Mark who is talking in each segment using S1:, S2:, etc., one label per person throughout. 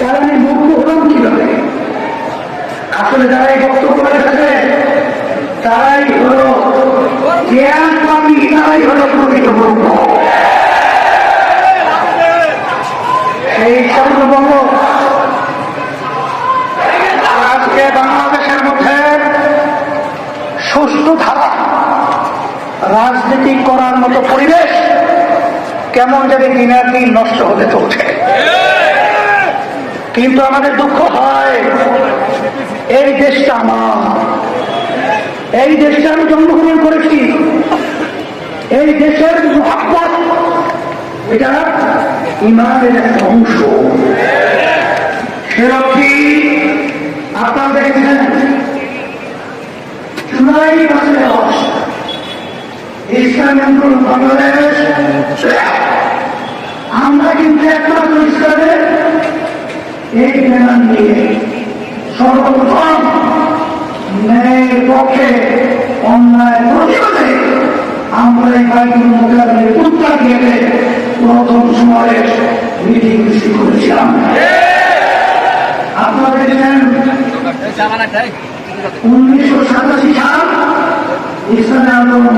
S1: কারণ এই মুক্ত হলাম কীভাবে? আসলে যারা এই বক্তব্য রেখেছে, তারাই হলো জ্ঞান পাবি তারাই হলো প্রকৃত মুক্ত এই আজকে বাংলাদেশের মধ্যে সুস্থ ধারা রাজনীতি করার মতো পরিবেশ কেমন যদি দিনের দিন নষ্ট হতে চলছে। কিন্তু আমাদের দুঃখ হয়, এই দেশটা আমার। এই দেশটা আমি জন্মগ্রহণ করেছি। এই দেশের মহাপত এটা ইমানের একটা অংশ। সেরকম আপনারা দেখেছেন জুলাই ইসলাম বাংলাদেশ। আমরা কিন্তু একমাত্র এই জ্ঞান নিয়ে সর্বপ্রথম ন্যায়ের পক্ষে অন্যায় প্রতিবাদে আমরা এই বাইকুল মোকাবেলের দিয়ে প্রথম সময়ে মিটিং মিছিল করেছিলাম। আপনারা দেখেছেন উনিশশো সাতাশি সাল ইসলামী আন্দোলন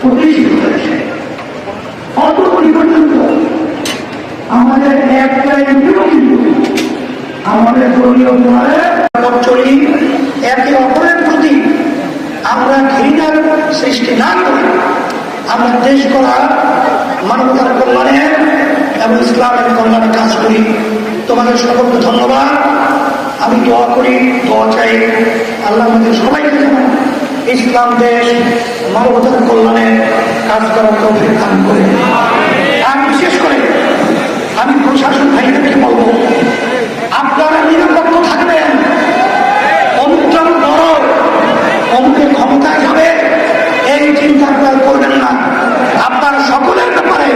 S1: প্রতিষ্ঠিত হয়েছে। আমাদের একটা এমপিও কিন্তু আমাদের দলীয় চলি, একে অপরের প্রতি আমরা ঘৃণার সৃষ্টি না করে। আমরা দেশ করা, মানবতার কল্যাণে এবং ইসলামের কল্যাণে কাজ করি। তোমাদের সকলকে ধন্যবাদ। আমি দোয়া করি, দোয়া চাই আল্লাহ আমাদের সবাইকে যেন ইসলাম, দেশ, মানবতার কল্যাণে কাজ করার তৌফিক দান করে আর বিশেষ করে আমি প্রশাসন ভাইদেরকে বলব আপনারা নিরাপত্ত থাকবেন অমুকজন বড় অমুকে ক্ষমতায় যাবে এই চিন্তা আপনারা করবেন না আপনারা সকলের ব্যাপারে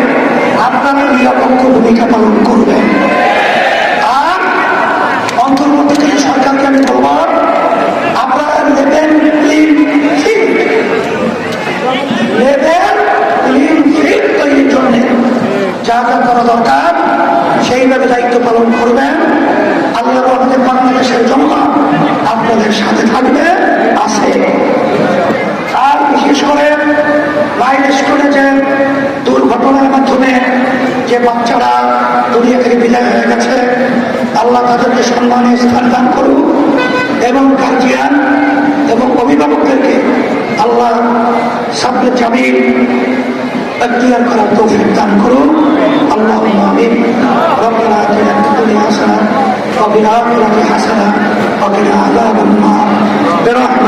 S1: আপনারা নিরাপত্ত ভূমিকা পালন করবেন আর অন্তর্বর্তীকালীন সরকারকে আমি বলব আপনারা নেবেন ক্লিন ফিট নেবেন ক্লিন ফিট তৈরির জন্য যা করা দরকার, সেইভাবে দায়িত্ব পালন করবেন। আল্লাহ আমাদের বাংলাদেশের জন্য আপনাদের সাথে থাকবে, আছে। আর বিশেষ করে বাইরের স্কুলে যে দুর্ঘটনার মাধ্যমে যে বাচ্চারা দুনিয়া থেকে বিদায় হয়ে গেছে, আল্লাহ তাদেরকে সম্মানে স্থান দান করুক এবং গার্জিয়ান এবং অভিভাবকদেরকে আল্লাহ সামনে জামিন করার তৌফিক ang kinaalaman ng mga pero ang